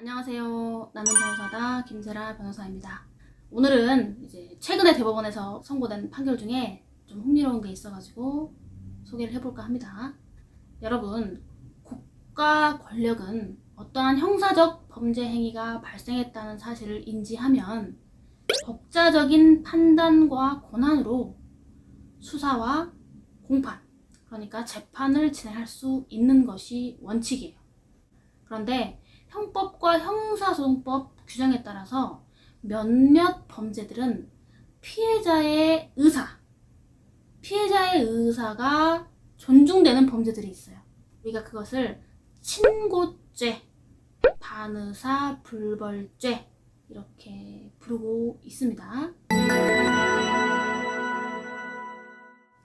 안녕하세요. 나는 변호사다 김세라 변호사입니다. 오늘은 이제 최근에 대법원에서 선고된 판결 중에 좀 흥미로운 게 있어가지고 소개를 해볼까 합니다. 여러분, 국가 권력은 어떠한 형사적 범죄 행위가 발생했다는 사실을 인지하면 독자적인 판단과 권한으로 수사와 공판, 그러니까 재판을 진행할 수 있는 것이 원칙이에요. 그런데 형법과 형사소송법 규정에 따라서 몇몇 범죄들은 피해자의 의사, 피해자의 의사가 존중되는 범죄들이 있어요. 우리가 그것을 친고죄, 반의사 불벌죄 이렇게 부르고 있습니다.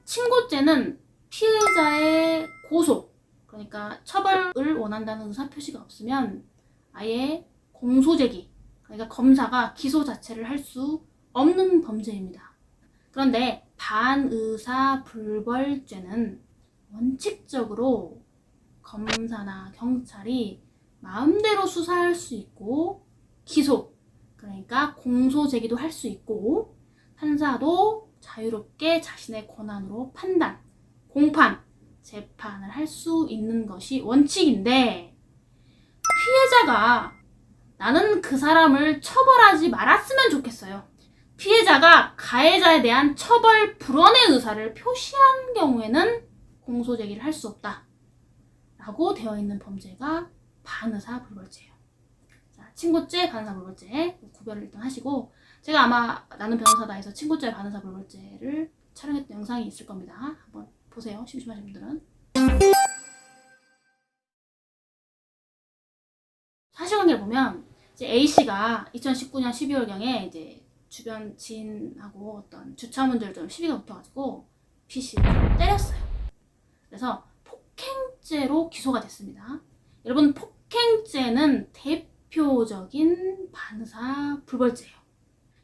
친고죄는 피해자의 고소, 그러니까 처벌을 원한다는 의사 표시가 없으면 아예 공소제기, 그러니까 검사가 기소 자체를 할 수 없는 범죄입니다. 그런데 반의사 불벌죄는 원칙적으로 검사나 경찰이 마음대로 수사할 수 있고 기소, 그러니까 공소 제기도 할 수 있고 판사도 자유롭게 자신의 권한으로 판단, 공판, 재판을 할 수 있는 것이 원칙인데 피해자가 나는 그 사람을 처벌하지 말았으면 좋겠어요. 피해자가 가해자에 대한 처벌 불원의 의사를 표시한 경우에는 공소 제기를 할 수 없다. 라고 되어 있는 범죄가 반의사 불벌죄예요. 자, 친고죄, 반의사 불벌죄 구별을 일단 하시고 제가 아마 나는 변호사다에서 친고죄, 반의사 불벌죄를 촬영했던 영상이 있을 겁니다. 한번 보세요. 심심하신 분들은. 보면 이제 A 씨가 2019년 12월경에 이제 주변 지인하고 어떤 주차 문제를 좀 시비가 붙어가지고 B 씨를 때렸어요. 그래서 폭행죄로 기소가 됐습니다. 여러분 폭행죄는 대표적인 반사 불벌죄예요.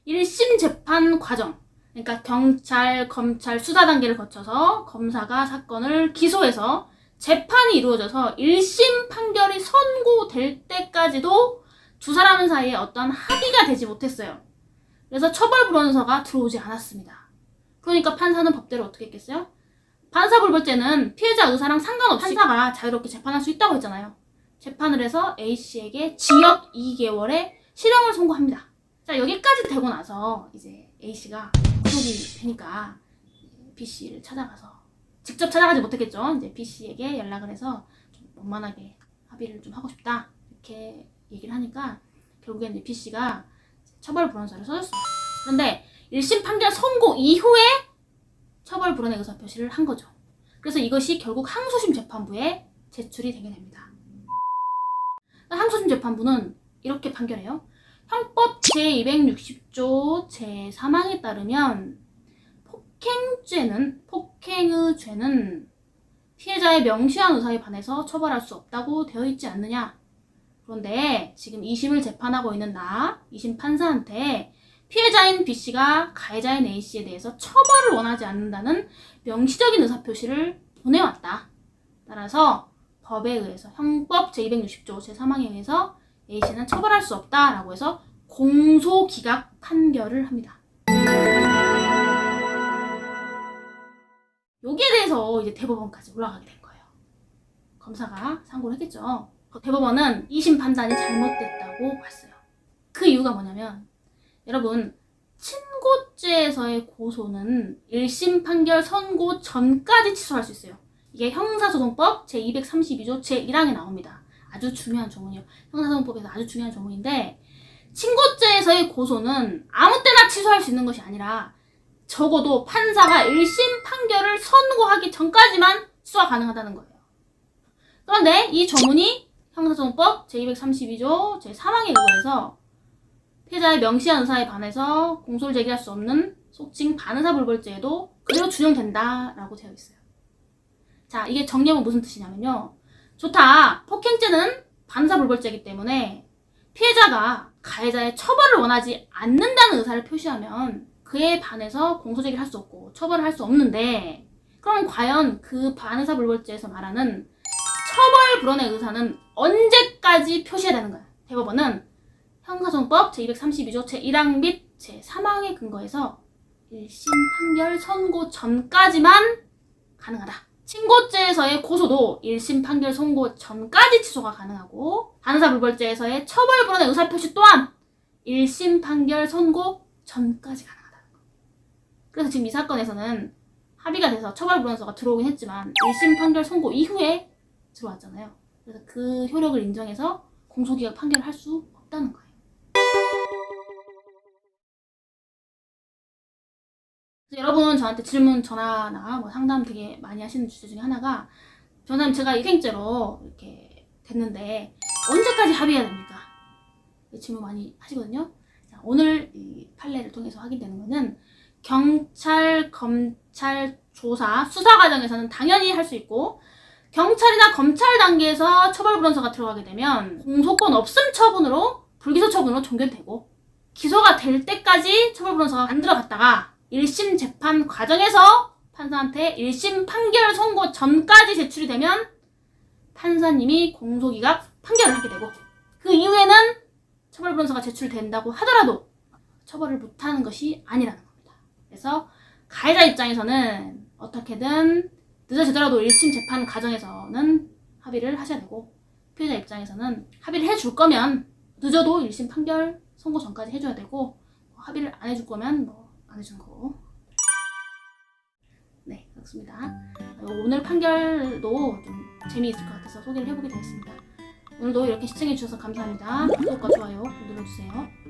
1심 재판 과정, 그러니까 경찰, 검찰 수사 단계를 거쳐서 검사가 사건을 기소해서 재판이 이루어져서 1심 판결이 선고될 때까지도 두 사람 사이에 어떤 합의가 되지 못했어요. 그래서 처벌 불원서가 들어오지 않았습니다. 그러니까 판사는 법대로 어떻게 했겠어요? 반사불벌죄는 피해자 의사랑 상관없이 판사가 자유롭게 재판할 수 있다고 했잖아요. 재판을 해서 A씨에게 징역 2개월의 실형을 선고합니다. 자, 여기까지 되고 나서 이제 A씨가 구속이 되니까 B씨를 찾아가서 직접 찾아가지 못했겠죠. 이제 B씨에게 연락을 해서 좀 원만하게 합의를 좀 하고 싶다. 이렇게 얘기를 하니까 결국엔 이제 B씨가 처벌 불원서를 써줬어요. 그런데 1심 판결 선고 이후에 처벌 불원의 의사 표시를 한 거죠. 그래서 이것이 결국 항소심 재판부에 제출이 되게 됩니다. 항소심 재판부는 이렇게 판결해요. 형법 제260조 제3항에 따르면 폭행죄는 폭행의 죄는 피해자의 명시한 의사에 반해서 처벌할 수 없다고 되어 있지 않느냐. 그런데 지금 2심을 재판하고 있는 나, 2심 판사한테 피해자인 B씨가 가해자인 A씨에 대해서 처벌을 원하지 않는다는 명시적인 의사표시를 보내왔다. 따라서 법에 의해서 형법 제260조 제3항에 의해서 A씨는 처벌할 수 없다라고 해서 공소기각 판결을 합니다. 여기에 대해서 이제 대법원까지 올라가게 된 거예요. 검사가 상고를 했겠죠. 대법원은 2심 판단이 잘못됐다고 봤어요. 그 이유가 뭐냐면 여러분 친고죄에서의 고소는 1심 판결 선고 전까지 취소할 수 있어요. 이게 형사소송법 제232조 제1항에 나옵니다. 아주 중요한 조문이요. 형사소송법에서 아주 중요한 조문인데 친고죄에서의 고소는 아무 때나 취소할 수 있는 것이 아니라 적어도 판사가 1심 판결을 선고하기 전까지만 수사 가능하다는 거예요. 그런데 이 조문이 형사소송법 제232조 제3항에 의거해서 피해자의 명시한 의사에 반해서 공소를 제기할 수 없는 속칭 반의사 불벌죄에도 그대로 준용된다라고 되어 있어요. 자, 이게 정리하면 무슨 뜻이냐면요. 좋다. 폭행죄는 반의사 불벌죄이기 때문에 피해자가 가해자의 처벌을 원하지 않는다는 의사를 표시하면 그에 반해서 공소제기를 할 수 없고 처벌을 할 수 없는데 그럼 과연 그 반의사 불벌죄에서 말하는 처벌 불원의 의사는 언제까지 표시해야 되는 거야? 대법원은 형사소송법 제232조 제1항 및 제3항에 근거해서 1심 판결 선고 전까지만 가능하다. 친고죄에서의 고소도 1심 판결 선고 전까지 취소가 가능하고 반사불벌죄에서의 처벌 불원의 의사 표시 또한 1심 판결 선고 전까지 가능하다는 거. 그래서 지금 이 사건에서는 합의가 돼서 처벌 불원서가 들어오긴 했지만 1심 판결 선고 이후에 들어왔잖아요. 그래서 그 효력을 인정해서 공소기각 판결을 할 수 없다는 거예요. 그래서 여러분 저한테 질문 전화나 뭐 상담 되게 많이 하시는 주제 중에 하나가 저는 제가 일행죄로 이렇게 됐는데 언제까지 합의해야 됩니까? 이 질문 많이 하시거든요. 자, 오늘 이 판례를 통해서 확인되는 거는 경찰, 검찰, 조사, 수사 과정에서는 당연히 할 수 있고 경찰이나 검찰 단계에서 처벌 불원서가 들어가게 되면 공소권 없음 처분으로 불기소 처분으로 종결되고 기소가 될 때까지 처벌 불원서가 안 들어갔다가 1심 재판 과정에서 판사한테 1심 판결 선고 전까지 제출이 되면 판사님이 공소기각 판결을 하게 되고 그 이후에는 처벌 불원서가 제출된다고 하더라도 처벌을 못하는 것이 아니라는 겁니다. 그래서 가해자 입장에서는 어떻게든 늦어지더라도 1심 재판 과정에서는 합의를 하셔야 되고 피해자 입장에서는 합의를 해줄 거면 늦어도 1심 판결 선고 전까지 해줘야 되고 뭐 합의를 안 해줄 거면 뭐 안 해주는 거고 네 그렇습니다. 어, 오늘 판결도 좀 재미있을 것 같아서 소개를 해보게 되었습니다. 오늘도 이렇게 시청해주셔서 감사합니다. 구독과 좋아요 꼭 눌러주세요